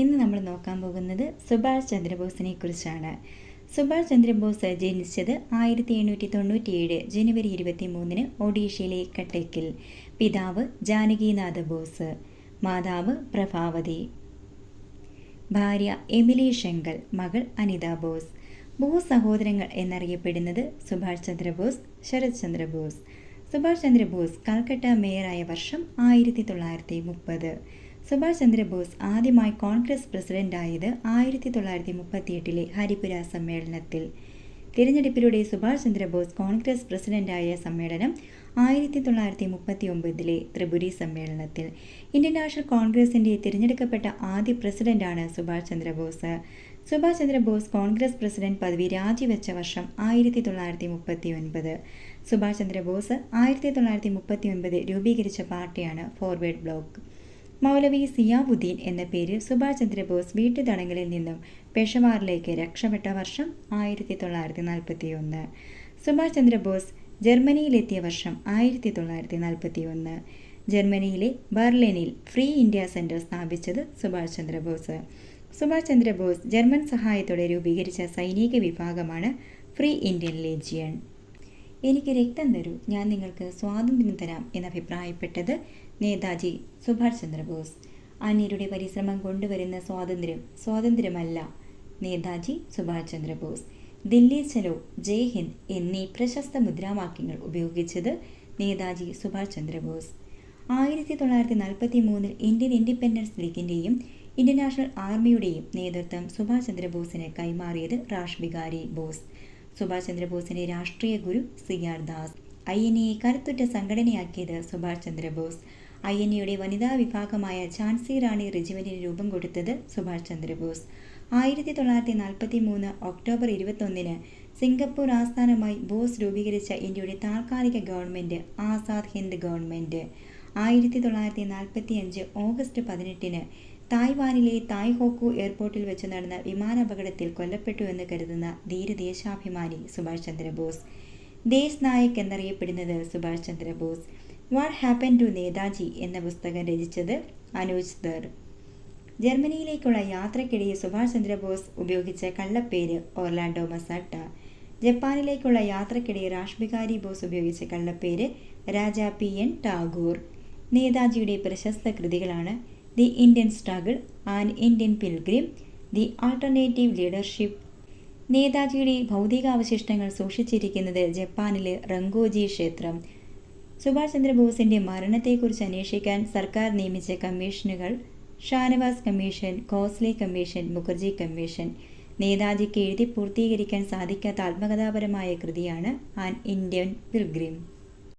ഇന്ന് നമ്മൾ നോക്കാൻ പോകുന്നത് സുഭാഷ് ചന്ദ്രബോസിനെ കുറിച്ചാണ്. സുഭാഷ് ചന്ദ്രബോസ് ജനിച്ചത് ആയിരത്തി എണ്ണൂറ്റി തൊണ്ണൂറ്റിയേഴ് ജനുവരി ഇരുപത്തി മൂന്നിന് ഒഡീഷയിലെ കട്ടക്കിൽ. പിതാവ് ജാനകിനാഥ ബോസ്. മാതാവ് പ്രഭാവതി. ഭാര്യ എമിലി ശങ്കൽ മകൾ അനിത ബോസ്. ബോസ് സഹോദരങ്ങൾ എന്നറിയപ്പെടുന്നത് സുഭാഷ് ചന്ദ്രബോസ് ശരത് ചന്ദ്രബോസ്. സുഭാഷ് ചന്ദ്രബോസ് കൽക്കട്ട മേയറായ വർഷം ആയിരത്തി തൊള്ളായിരത്തി മുപ്പത്. സുഭാഷ് ചന്ദ്രബോസ് ആദ്യമായി കോൺഗ്രസ് പ്രസിഡന്റായത് ആയിരത്തി തൊള്ളായിരത്തി മുപ്പത്തിയെട്ടിലെ ഹരിപുര സമ്മേളനത്തിൽ. തിരഞ്ഞെടുപ്പിലൂടെ സുഭാഷ് ചന്ദ്രബോസ് കോൺഗ്രസ് പ്രസിഡന്റായ സമ്മേളനം ആയിരത്തി തൊള്ളായിരത്തി മുപ്പത്തി ഒമ്പതിലെ ത്രിപുരി സമ്മേളനത്തിൽ. ഇന്ത്യൻ നാഷണൽ കോൺഗ്രസിന്റെ തിരഞ്ഞെടുക്കപ്പെട്ട ആദ്യ പ്രസിഡന്റാണ് സുഭാഷ് ചന്ദ്രബോസ്. സുഭാഷ് ചന്ദ്രബോസ് കോൺഗ്രസ് പ്രസിഡന്റ് പദവി രാജിവെച്ച വർഷം ആയിരത്തി തൊള്ളായിരത്തി മുപ്പത്തി ഒൻപത് സുഭാഷ് ചന്ദ്രബോസ് ആയിരത്തി തൊള്ളായിരത്തി മുപ്പത്തി ഒൻപത് രൂപീകരിച്ച പാർട്ടിയാണ് ഫോർവേഡ് ബ്ലോക്ക്. മൗലവി സിയാബുദ്ദീൻ എന്ന പേരിൽ സുഭാഷ് ചന്ദ്രബോസ് വീട്ടുതടങ്കലിൽ നിന്നും പെഷവാറിലേക്ക് രക്ഷപ്പെട്ട വർഷം ആയിരത്തി തൊള്ളായിരത്തി നാൽപ്പത്തി ഒന്ന് സുഭാഷ് ചന്ദ്രബോസ് ജർമ്മനിയിലെത്തിയ വർഷം ആയിരത്തി തൊള്ളായിരത്തി നാൽപ്പത്തി ഒന്ന് ജർമ്മനിയിലെ ബർലിനിൽ ഫ്രീ ഇന്ത്യ സെന്റർ സ്ഥാപിച്ചത് സുഭാഷ് ചന്ദ്രബോസ്. സുഭാഷ് ചന്ദ്രബോസ് ജർമ്മൻ സഹായത്തോടെ രൂപീകരിച്ച സൈനിക വിഭാഗമാണ് ഫ്രീ ഇന്ത്യൻ ലേജിയൻ. എനിക്ക് രക്തം തരൂ. ഞാൻ നിങ്ങൾക്ക് സ്വാതന്ത്ര്യം തരാം എന്നഭിപ്രായപ്പെട്ടത് നേതാജി സുഭാഷ് ചന്ദ്രബോസ്. അന്യരുടെ പരിശ്രമം കൊണ്ടുവരുന്ന സ്വാതന്ത്ര്യം സ്വാതന്ത്ര്യമല്ല നേതാജി സുഭാഷ് ചന്ദ്രബോസ്. ദില്ലി ചലോ ജയ് ഹിന്ദ് എന്നീ പ്രശസ്ത മുദ്രാവാക്യങ്ങൾ ഉപയോഗിച്ചത് നേതാജി സുഭാഷ് ചന്ദ്രബോസ്. ആയിരത്തി തൊള്ളായിരത്തി നാൽപ്പത്തി മൂന്നിൽ ഇന്ത്യൻ ഇൻഡിപെൻഡൻസ് ലീഗിന്റെയും ഇന്ത്യൻ നാഷണൽ ആർമിയുടെയും നേതൃത്വം സുഭാഷ് ചന്ദ്രബോസിന് കൈമാറിയത് റാഷ് ബിഗാരി ബോസ്. സുഭാഷ് ചന്ദ്രബോസിന്റെ രാഷ്ട്രീയ ഗുരു C R Das. I N A കരുത്തുറ്റ സംഘടനയാക്കിയത് സുഭാഷ് ചന്ദ്രബോസ്. ഐ എൻ എയുടെ വനിതാ വിഭാഗമായ ഝാൻസി റാണി റെജിമെന്റിന് രൂപം കൊടുത്തത് സുഭാഷ് ചന്ദ്രബോസ്. ആയിരത്തി തൊള്ളായിരത്തി നാൽപ്പത്തി മൂന്ന് ഒക്ടോബർ ഇരുപത്തൊന്നിന് സിംഗപ്പൂർ ആസ്ഥാനമായി ബോസ് രൂപീകരിച്ച ഇന്ത്യയുടെ താൽക്കാലിക ഗവൺമെന്റ് ആസാദ് ഹിന്ദ് ഗവൺമെന്റ്. ആയിരത്തി തൊള്ളായിരത്തി നാൽപ്പത്തി അഞ്ച് ഓഗസ്റ്റ് പതിനെട്ടിന് തായ്വാനിലെ തായ്ഹോക്കു എയർപോർട്ടിൽ വെച്ച് നടന്ന വിമാനാപകടത്തിൽ കൊല്ലപ്പെട്ടു എന്ന് കരുതുന്ന ധീരദേശാഭിമാനി സുഭാഷ് ചന്ദ്രബോസ്. ദേശ് നായക് എന്നറിയപ്പെടുന്നത് Subhash Chandrabose. What happen to Netaji എന്ന പുസ്തകം രചിച്ചത് അനൂജ് ദർ ജർമ്മനിയിലേക്കുള്ള യാത്രക്കിടെ സുഭാഷ് ചന്ദ്രബോസ് ഉപയോഗിച്ച കള്ളപ്പേര് ഓർലാൻഡോ മസാട്ട. ജപ്പാനിലേക്കുള്ള യാത്രക്കിടെ രാഷ്ബികാരി ബോസ് ഉപയോഗിച്ച കള്ളപ്പേര് രാജ പി എൻ ടാഗോർ. നേതാജിയുടെ പ്രശസ്ത കൃതികളാണ് the Indian struggle and Indian pilgrim the alternative leadership നേതാജിയുടെ ഭൗതികാവശിഷ്ടങ്ങൾ സൂക്ഷിച്ചിരിക്കുന്നത് ജപ്പാനിലെ റങ്കോജി ക്ഷേത്രം. സുഭാഷ് ചന്ദ്രബോസിന്റെ മരണത്തെക്കുറിച്ച് അന്വേഷിക്കാൻ സർക്കാർ നിയമിച്ച കമ്മീഷനുകൾ Shahnawaz commission Khosla commission Mukherjee commission. നേതാജിക്ക് എഴുതി പൂർത്തീകരിക്കാൻ സാധിക്കാത്ത ആത്മകഥാപരമായ കൃതിയാണ് ആൻ ഇന്ത്യൻ പിൽഗ്രിം.